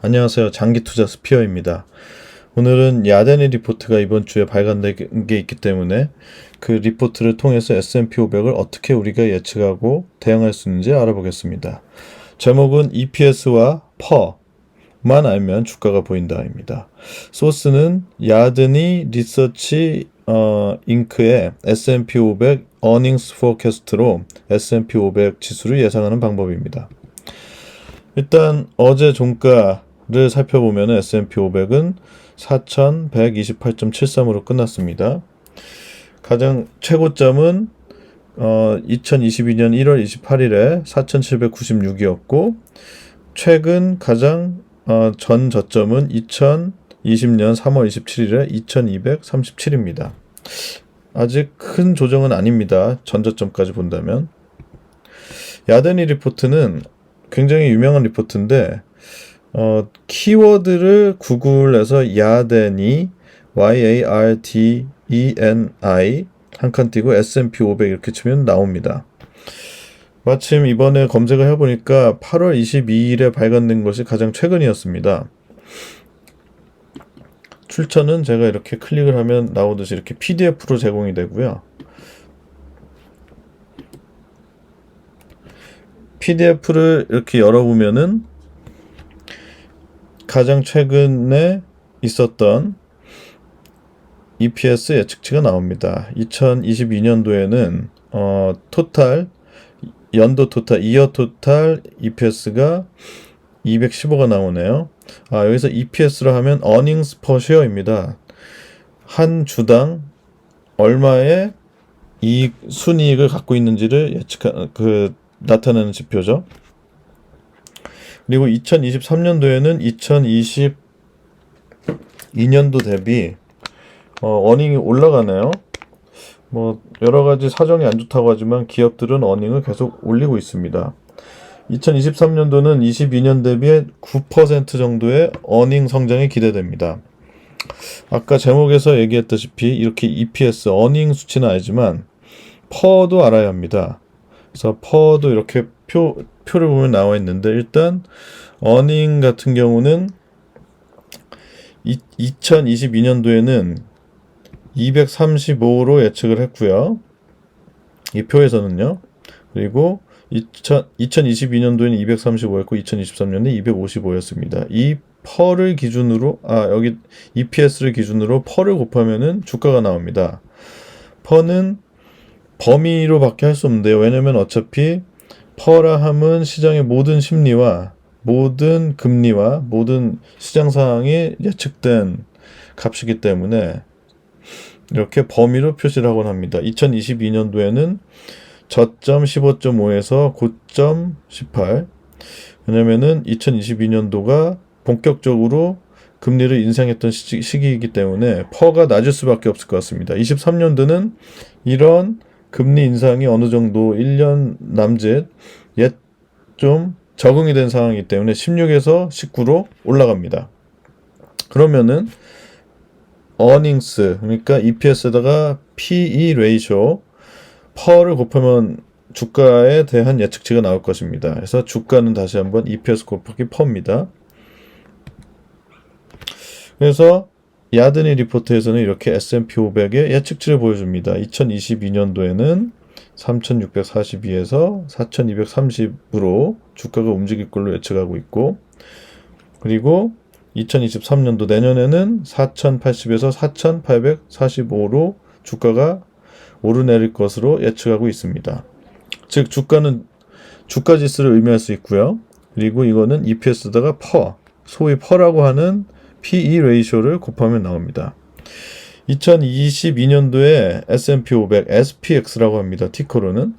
안녕하세요. 장기투자 스피어입니다. 오늘은 야데니 리포트가 이번 주에 발간된 게 있기 때문에 그 리포트를 통해서 S&P 500을 어떻게 우리가 예측하고 대응할 수 있는지 알아보겠습니다. 제목은 EPS와 PER만 알면 주가가 보인다입니다. 소스는 야드니 리서치 어, 잉크의 S&P 500 어닝스 포캐스트로 S&P 500 지수를 예상하는 방법입니다. 일단 어제 종가 를 살펴보면 S&P 500은 4,128.73으로 끝났습니다. 가장 최고점은 어, 2022년 1월 28일에 4,796이었고 최근 가장 어, 전 저점은 2020년 3월 27일에 2,237입니다. 아직 큰 조정은 아닙니다. 전 저점까지 본다면. 야데니 리포트는 굉장히 유명한 리포트인데 어, 키워드를 구글에서 야데니 Y A R D E N I 한 칸 띄고 S&P 500 이렇게 치면 나옵니다. 마침 이번에 검색을 해보니까 8월 22일에 발간된 것이 가장 최근이었습니다. 출처는 제가 이렇게 클릭을 하면 나오듯이 이렇게 PDF로 제공이 되고요. PDF를 이렇게 열어보면은 가장 최근에 있었던 EPS 예측치가 나옵니다. 2022년도에는 어, 토탈 연도 토탈 이어 토탈 EPS가 215가 나오네요. 아, 여기서 EPS로 하면 earnings per share입니다. 한 주당 얼마의 이익 순이익을 갖고 있는지를 예측하 그 나타내는 지표죠. 그리고 2023년도에는 2022년도 대비 어, 어닝이 올라가네요. 뭐 여러 가지 사정이 안 좋다고 하지만 기업들은 어닝을 계속 올리고 있습니다. 2023년도는 22년 대비 9% 정도의 어닝 성장이 기대됩니다. 아까 제목에서 얘기했다시피 이렇게 EPS 어닝 수치는 알지만 퍼도 알아야 합니다. 그래서 퍼도 이렇게 표 표를 보면 나와 있는데 일단 어닝 같은 경우는 2022년도에는 235로 예측을 했고요. 이 표에서는요. 그리고 2000, 2022년도에는 235였고 2023년에 255였습니다. 이 펄을 기준으로 아 여기 EPS를 기준으로 펄을 곱하면은 주가가 나옵니다. 펄은 범위로밖에 할 수 없는데요. 왜냐면 어차피 퍼라 함은 시장의 모든 심리와 모든 금리와 모든 시장 상황이 예측된 값이기 때문에 이렇게 범위로 표시를 하곤 합니다. 2022년도에는 저점 15.5에서 고점 18. 왜냐면은 2022년도가 본격적으로 금리를 인상했던 시, 시기이기 때문에 퍼가 낮을 수밖에 없을 것 같습니다. 23년도는 이런 금리 인상이 어느 정도 1년 남짓 옛 좀 적응이 된 상황이기 때문에 16에서 19로 올라갑니다. 그러면은 earnings 그러니까 EPS에다가 PE 레이쇼 퍼를 곱하면 주가에 대한 예측치가 나올 것입니다. 그래서 주가는 다시 한번 EPS 곱하기 퍼입니다. 그래서 야드니 리포트에서는 이렇게 S&P 500의 예측치를 보여줍니다. 2022년도에는 3642에서 4230으로 주가가 움직일 걸로 예측하고 있고 그리고 2023년도 내년에는 4080에서 4845로 주가가 오르내릴 것으로 예측하고 있습니다. 즉 주가는 주가 지수를 의미할 수 있고요. 그리고 이거는 EPS다가 퍼 소위 퍼라고 하는 PE 레이쇼를 곱하면 나옵니다. 2022년도에 S&P 500 SPX라고 합니다. 티커로는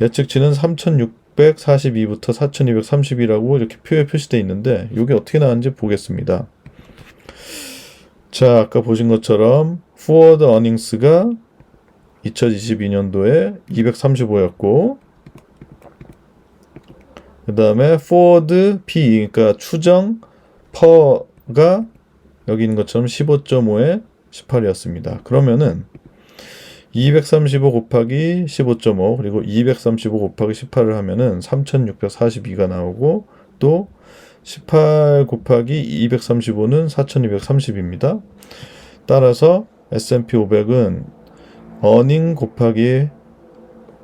예측치는 3642부터 4230이라고 이렇게 표에 표시되어 있는데 이게 어떻게 나왔는지 보겠습니다. 자, 아까 보신 것처럼 forward earnings가 2022년도에 235였고 그 다음에 forward P 그러니까 추정 퍼가 여기 있는 것처럼 15.5에 18이었습니다. 그러면은 235 곱하기 15.5 그리고 235 곱하기 18을 하면은 3642가 나오고 또 18 곱하기 235는 4230입니다. 따라서 S&P 500은 어닝 곱하기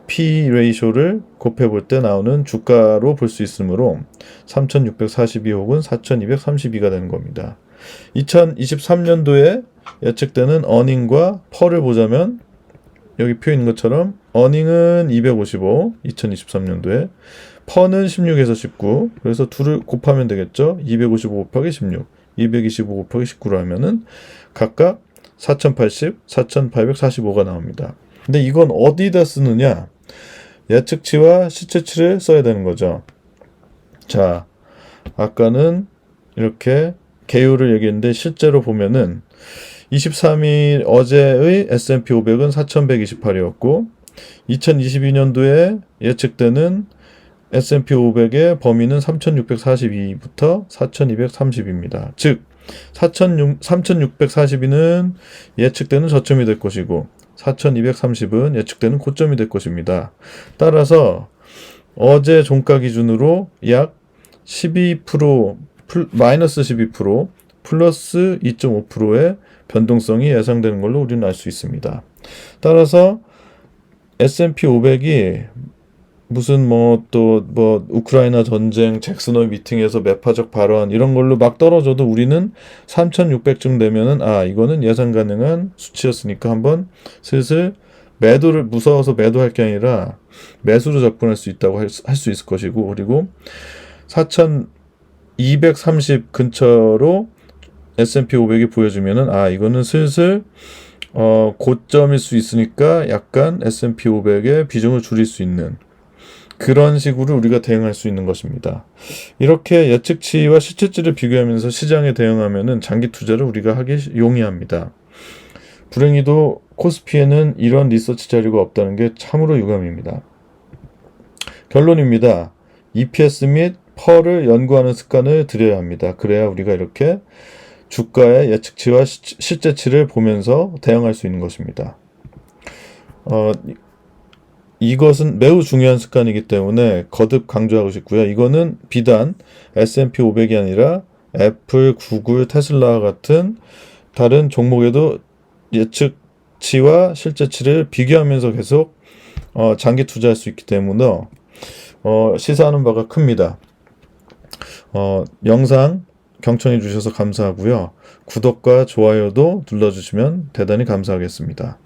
P 레이쇼를 곱해 볼 때 나오는 주가로 볼 수 있으므로 3642 혹은 4232가 되는 겁니다. 2023년도에 예측되는 어닝과 펄을 보자면 여기 표에 있는 것처럼 어닝은 255 2023년도에 펀은 16에서 19 그래서 둘을 곱하면 되겠죠? 255 곱하기 16 225 곱하기 19로 하면은 각각 4080 4845가 나옵니다. 근데 이건 어디다 쓰느냐? 예측치와 시체치를 써야 되는 거죠. 자 아까는 이렇게 개요를 얘기했는데 실제로 보면은 23일 어제의 S&P 500은 4128이었고 2022년도에 예측되는 S&P 500의 범위는 3642부터 4230입니다. 즉 3642는 예측되는 저점이 될 것이고 4230은 예측되는 고점이 될 것입니다. 따라서 어제 종가 기준으로 약 12% 플, 마이너스 12% 플러스 2.5%의 변동성이 예상되는 걸로 우리는 알 수 있습니다. 따라서 S&P 500이 무슨 뭐또뭐 우크라이나 전쟁 잭슨홀 미팅에서 매파적 발언 이런 걸로 막 떨어져도 우리는 3,600쯤 되면은 아 이거는 예상 가능한 수치였으니까 한번 슬슬 매도를 무서워서 매도할 게 아니라 매수로 접근할 수 있다고 할 수 있을 것이고 그리고 4,230 근처로 S&P 500이 보여주면은 아 이거는 슬슬 어 고점일 수 있으니까 약간 S&P 500의 비중을 줄일 수 있는 그런 식으로 우리가 대응할 수 있는 것입니다. 이렇게 예측치와 시체치를 비교하면서 시장에 대응하면은 장기 투자를 우리가 하기 용이합니다. 불행히도 코스피에는 이런 리서치 자료가 없다는 게 참으로 유감입니다. 결론입니다. EPS 및 펄을 연구하는 습관을 들여야 합니다. 그래야 우리가 이렇게 주가의 예측치와 시, 실제치를 보면서 대응할 수 있는 것입니다. 어, 이것은 매우 중요한 습관이기 때문에 거듭 강조하고 싶고요. 이거는 비단 S&P 500이 아니라 애플, 구글, 테슬라 같은 다른 종목에도 예측치와 실제치를 비교하면서 계속 어, 장기 투자할 수 있기 때문에 어, 시사하는 바가 큽니다. 어, 영상 경청해 주셔서 감사하고요. 구독과 좋아요도 눌러주시면 대단히 감사하겠습니다.